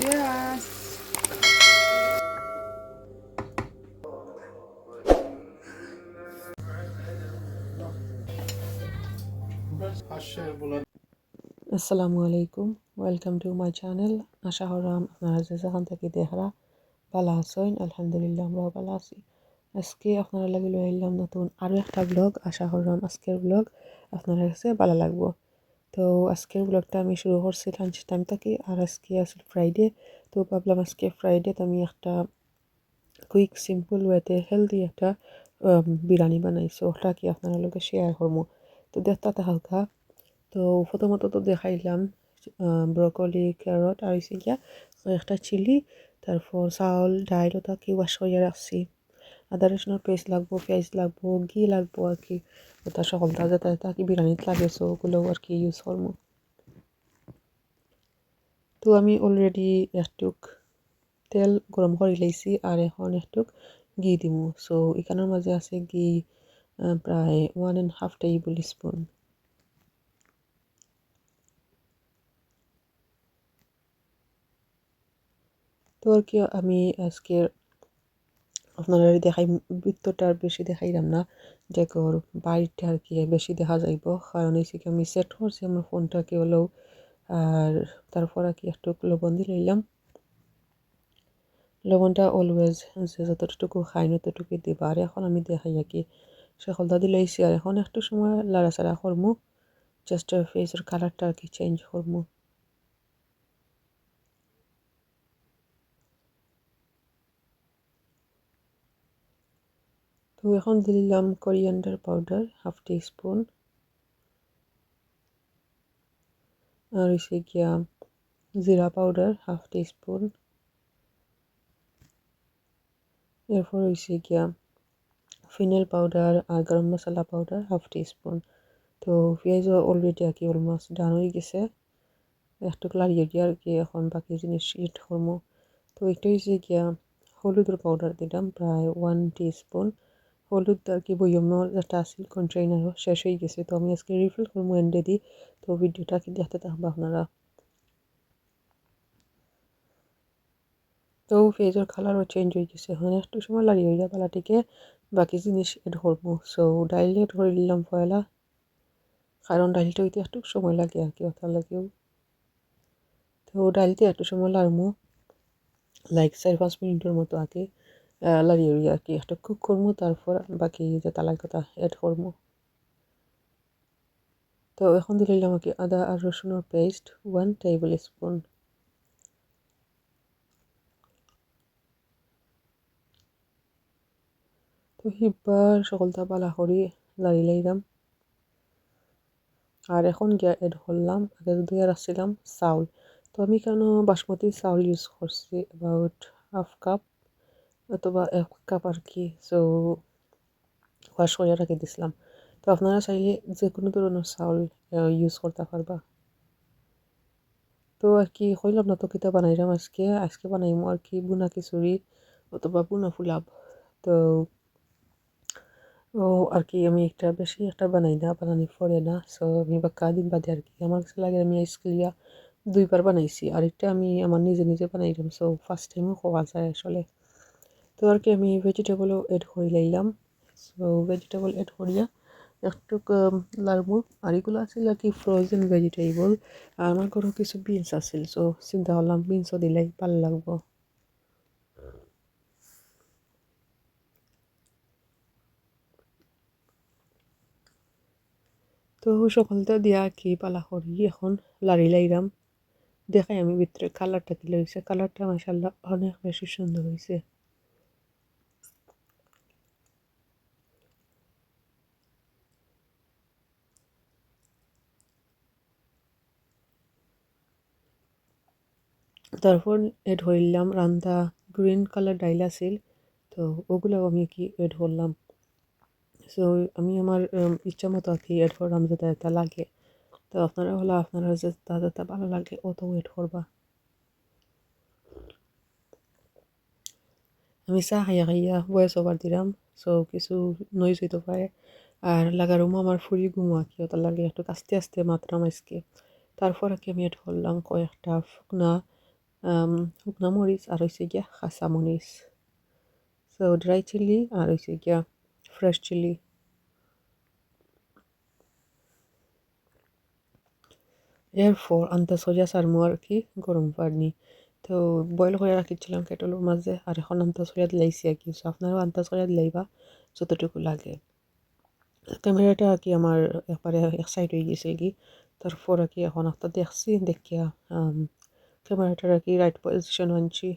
Yes. আসসালামু আলাইকুম welcome to my channel আশা করাম আপনারা যে যেখান থেকে দেখরা ভালো আছেন আলহামদুলিল্লাহ আমরাও ভালো আছি আজকে আপনারা লাগি লই এলাম নতুন আরও একটা ব্লগ আশা করলাম আজকের ব্লগ আপনার কাছে ভালো লাগবো তো আজকের ব্লগটা আমি শুরু করছি লাঞ্চ টাইম আর আজকে আসলে ফ্রাইডে তো ভাবলাম আজকে ফ্রাইডে আমি একটা কুইক সিম্পল ওয়েতে হেলদি একটা বিরিয়ানি বানাইছি ওটা কি আপনার লগে শেয়ার করব। তো দেখতে হালকা। তো প্রথমত তো দেখাইলাম ব্রকলি ক্যারট আর একটা চিলি তারপর চাউল, ডাইল ওটা কি ওয়াশ করিয়া রাখছি। আদা রসুনের পেস্ট লাগবো, পেঁয়াজ লাগবো, ঘি লাগবো আর কি। ওটা সকলটা যাতে তা কি বিরিয়ানিতে লাগে সো ওগুলো আর কি ইউজ করব। তো আমি অলরেডি একটুক তেল গরম করে লাইছি আর এখন একটুক ঘি দিমু। সো এখানের মাঝে আছে ঘি প্রায় one and half table spoon তো আর কি আমি আজকে আপনারা দেখাই, বৃত্তটা আর বেশি দেখাইলাম না। যে ওর বাইরটা আর কি বেশি দেখা যাইব। কারণ হয়েছে কি আমি সেট করছি, আমার ফোনটাকে হলেও আর তারপর আর কি একটু লবণ দিয়ে লইলাম। লবণটা অলওয়েজ যে যতটুকু খাই ততটুকু দিবা। আর এখন আমি দেখাই আর কি, সকলটা দিলেইছি আর এখন একটু সময় লাড়াচাড়া করমু। জাস্ট ফেসের কালারটা আর কি চেঞ্জ করমু। তো এখন দিলাম কোরিয়ান্ডার পাউডার হাফ টি স্পুন আর হয়েছে গিয়া জিরা পাউডার হাফ টি স্পুন এরপর হয়েছে গিয়া ফিনেল পাউডার আর গরম মশলা পাউডার হাফ টি স্পুন তো পেঁয়াজও অলরেডি আর কি অলমোস্ট ডান হয়ে গেছে। একটু লাড়িয়ে দিয়ে আর কি, এখন বাকি জিনিস ইট করব তো এটা হয়েছে গিয়া হলুদের পাউডার দিলাম, প্রায় ওয়ান টি স্পুন হলুদ আর কি বইয়মের যেটা আছিল কন্টেইনারও শেষ হয়ে গেছে। তো আমি আজকে রিফিল করব এন্ডে দিই তো ভিডিওটা কি দেখতে থাকব আপনারা। তো পেঁয়াজের কালারও চেঞ্জ হয়ে গেছে। এখন একটু সময় লাগিয়ে যায় পালাটিকে। বাকি জিনিস এড করব। সো ডাইল এড করে দিলাম পয়লা। কারণ ডাইলটা হইতে একটু সময় লাগে আর কি ওটা লাগেও। তো ডাইলতে একটু সময় লাগবো। লাইক চার পাঁচ মিনিটের মতো আগে। উড়িয়ে আর কি। একটা কুক করব, তারপর বাকি যে তালাই কথা এড করব। তো এখন দিলাম আর কি আদা আর রসুনের পেস্ট ওয়ান টেবিল স্পুন তো হিবার সকলটা বালা করি লাড়ি লাইলাম আর এখন গিয়া এড করলাম, আগে দুই রাখছিলাম চাউল। তো আমি কেন বাসমতি চাউল ইউজ করছি অ্যাবাউট হাফ কাপ অথবা এক কাপ আর কি সো ওয়াশ করে রেখে দিছিলাম তো আপনারা চাইলে যে কোনো ধরনের চাউল ইউজ করতে পারবা তো আর কি কইলাম না তো কিতা বানাইলাম আজকে আজকে বানাইমো আর কি বুনা খিচুড়ি অথবা বুনা ফুলাব তো ও আর কি আমি একটা বেশি একটা বানাই না বানানি পড়ে না সো আমি বা দিন বাদে আর কি আমার কাছে লাগে আমি আইসক্রিয়া দুইবার বানাইছি আরেকটা আমি আমার নিজে নিজে বানাইলাম সো ফার্স্ট টাইমও খাওয়া যায় আসলে তো আর কি, আমি ভেজিটেবলও এড করে লাইলাম সো ভেজিটেবল এড করিয়া একটু লাগবো আর এগুলো আছিল আর কি ফ্রোজেন ভেজিটেবল আর আমার ঘরেও কিছু বিনস আছিল সো চিন্তা করলাম বিনসও দিলেই ভালো লাগবো। তো সকলটা দিয়া কি পালা করি এখন লাড়ি লাইলাম দেখাই আমি ভিতরে কালারটা দিলে হয়েছে কালারটা মাসাল্লাহ অনেক বেশি সুন্দর হয়েছে তারপর এড হইলাম রান্দা গ্রিন কালার ডাইল আছিল তো ওগুলো আমি কি এড করলাম? সো আমি আমার ইচ্ছা মতো আর কি এড করলাম যেটা এটা লাগে। তো আপনারা হলো আপনারা যে যেটা ভালো লাগে অত ওয়েট করবা। আমি চা হাইয়া খাইয়া ভয়েস ওভার দিলাম সো কিছু নইজ হইতে পারে। আর লাগারুমও আমার ফুরি ঘুমা কি ওটা লাগে, একটু আস্তে আস্তে মাত্রাম আজকে। তারপর আর কি আমি এটা করলাম কয়েকটা শুকনা শুকনা মরিচ আর হয়েছে গিয়া খাসা মরিচ সো ড্রাই চিলি আর হয়েছে গিয়া ফ্রেশ চিলি এরপর আনতে সোজা সারমু আর কি গরম পানি তো বয়েল করে রাখিছিলাম কেটলের মাঝে আর এখন আনতে সোজা দিলাইছি আর কি সো আপনারাও আনতে সোজা দিলাইবা লাগে ক্যামেরাটা কি আমার একবারে এক সাইড হয়ে গেছে কি কি এখন একটা দেখছি দেখিয়া ক্যামেরাটার আর কি রাইট পজিশন আনছি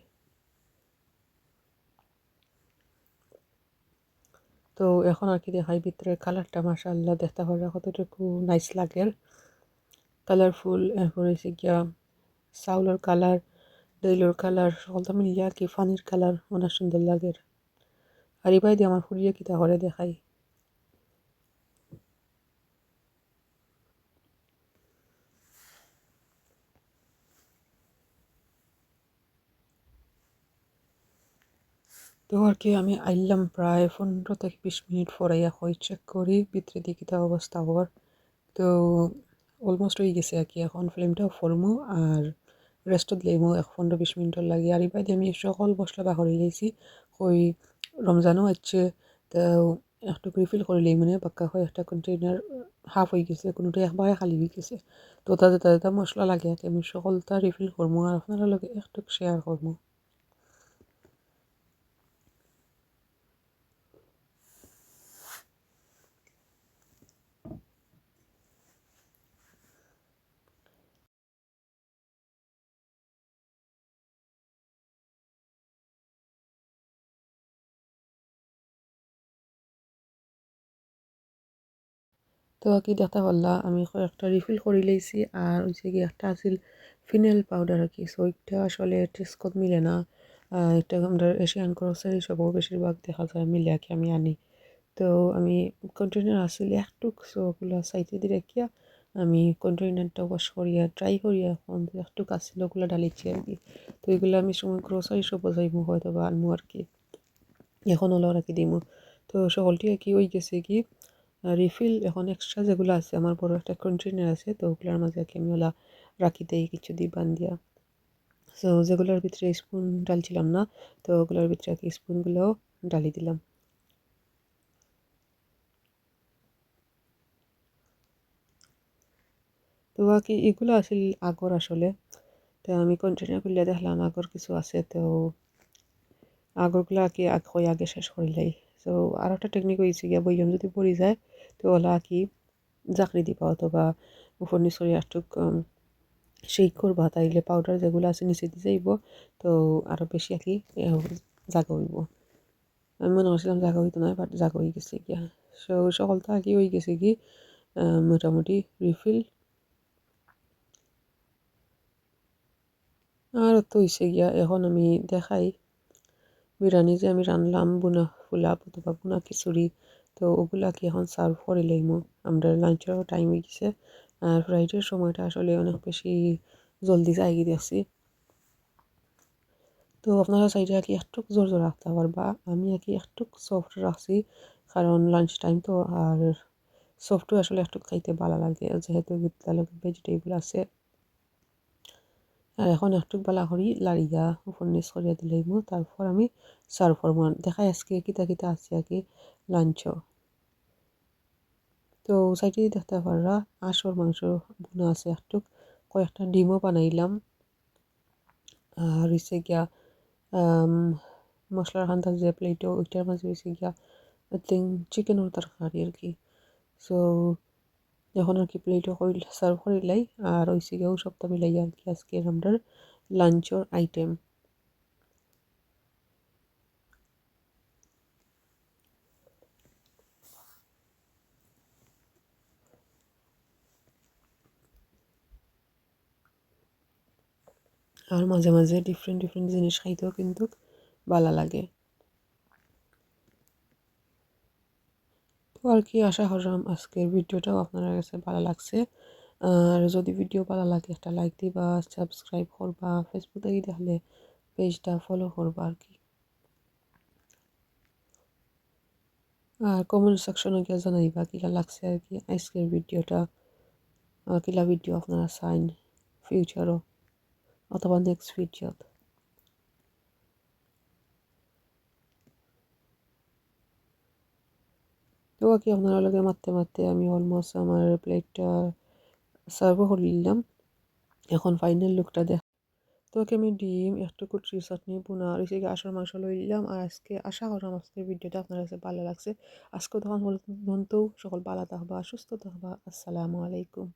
তো এখন আর কি দেখাই ভিতরের কালারটা মাসাল্লাহ দেখতে পারা কতটুকু নাইস লাগে কালারফুল এরপর হয়েছে গিয়া চাউলের কালার দইলের কালার সকলটা মিলিয়ে কি ফানির কালার অনেক সুন্দর লাগে আর এবার দিয়ে আমার ফুরিয়ে কিতা করে দেখাই তো আর কি, আমি আইলাম প্রায় পনেরো থেকে বিশ মিনিট পরাইয়া হয়ে চেক করি, ভিতরে দিয়ে কিতা অবস্থা হওয়ার। তো অলমোস্ট হয়ে গেছে আর কি, এখন ফ্লেমটাও ফরমু আর রেস্টত লাইমু এক পনেরো বিশ মিনিটর লাগে। আর এবার আমি সকল মশলা বাহরি লাইছি ওই রমজানও আছে, তো একটু রিফিল করে লাই মানে বাক্কা হয় একটা কন্টেনার হাফ হয়ে গেছে, কোনোটা একবারে খালি হয়ে গেছে। তো তাতে তাতে মশলা লাগে, আমি সকলটা রিফিল করব আর আপনারা লগে একটু শেয়ার করব তো কি দেখতে পারলা আমি একটা রিফিল করে লাইছি আর ওই কি একটা আছিল ফিনেল পাউডার আর কি। সো ওইটা আসলে টেস্কত মিলে না? এটা আমরা এশিয়ান গ্রোসারি সবও বেশিরভাগ দেখা যায় আর কি আমি আনি। তো আমি কন্টেনার আসলে একটুক সো ওগুলো সাইডে দিয়ে রেখিয়া আমি কন্টেনারটা ওয়াশ করিয়া ট্রাই করিয়া এখন একটুক আসছিল ওগুলো ডালিছি আর কি। তো এগুলো আমি সময় গ্রোসারি সব যাইমু হয়তো বা আনমু আর কি। এখন হলো আর কি দিমু। তো সকলটি আর কি ওই গেছে কি রিফিল এখন এক্সট্রা যেগুলো আছে, আমার বড় একটা কন্টেনার আছে, তো ওগুলোর মাঝে আমি ওলা রাখি দেই কিছু দিয়ে বান দিয়া। সো যেগুলোর ভিতরে স্পুন ডালছিলাম না, তো ওগুলোর ভিতরে আর কি স্পুনগুলোও ডালি দিলাম। তো বাকি এগুলো আসলে আগর আসলে। তো আমি কন্টেনার খুললে দেখলাম আগর কিছু আছে, তো আগরগুলো আর কি আগে শেষ করিলাই সো আর একটা টেকনিক হয়েছে গিয়া বইয়ম যদি পড়ে যায়, তো ওলা কি জাকড়ি দিবা অথবা উপর নিচ করে একটুক শেক করবা, তাইলে পাউডার যেগুলো আছে নিচে দিয়ে যাইব, তো আরও বেশি আঁকি জাগা হইব। আমি মনে করছিলাম জাগা হইতো না বাট জাগা হয়ে গেছে গিয়া। সো সকলটা আর কি হয়ে গেছে কি মোটামুটি রিফিল আর তো হয়েছে গিয়া, এখন আমি দেখাই। বিরিয়ানি যে আমি রানলাম, বুনা ফুলা অথবা বুনা খিচুড়ি, তো ওগুলা কি এখন সার্ভ করে লাইমো? আমরা লাঞ্চেরও টাইম হয়ে গেছে, আর ফ্রাইডের সময়টা আসলে অনেক বেশি জলদি জায়গি দেখছি। তো আপনারা চাইলে আর কি একটু জোর জোর রাখতে পারবা, আমি আর কি একটু সফট রাখছি, কারণ লাঞ্চ টাইম তো আর সফটও আসলে একটু খাইতে ভালো লাগে, যেহেতু ভেজিটেবল আছে। আর এখন একটু বেলা করি লাড়িয়া উপর নিচ করিয়া দিলেই তারপর আমি সার্ভ করব দেখাই আজকে কিতা কিতা আছে আর কি লাঞ্চ। তো সাইডে দেখতে পাররা, আঁশর মাংস বোনা আছে একটু কয়েকটা ডিমও বানাইলাম। আর হচ্ছে গিয়া মশলার খান্তার যে প্লেটও ওইটার মাঝে হয়েছে গিয়া চিকেনের তরকারি আর কি। সো এখন আর কি প্লেটও করি সার্ভ করিলাই আর হয়েছে গিয়েও সপ্তাহ মিলাই আর কি আজকে আমরা লাঞ্চর আইটেম আর মাঝে মাঝে ডিফারেন্ট ডিফারেন্ট জিনিস খাইতেও কিন্তু ভালো লাগে। তো আর কি আশা করলাম আজকের ভিডিওটাও আপনার কাছে ভালো লাগছে। আর যদি ভিডিও ভালো লাগে, একটা লাইক দিবা সাবস্ক্রাইব করবা ফেসবুক থেকে দেখলে পেজটা ফলো করবা আর কি। আর কমেন্ট সেকশনে গিয়ে জানাইবা কিলা লাগছে আর কি আজকের ভিডিওটা কিলা ভিডিও আপনারা চাইন ফিউচারও অথবা নেক্সট ভিডিওত তো কি আপনারা লগে মারতে মারতে আমি অলমোস্ট আমার প্লেটটা সার্ভও করে নিলাম। এখন ফাইনাল লুকটা দেখ তোকে আমি ডিম, একটু কুটরি চাটনি বোনা আর এসে আসার মাংস লই নিলাম। আর আজকে আশা করলাম আজকের ভিডিওটা আপনার কাছে ভালো লাগছে। আজকে তখন বলতো সকল ভালো থাকবা, সুস্থ থাকবা। আসসালামু আলাইকুম।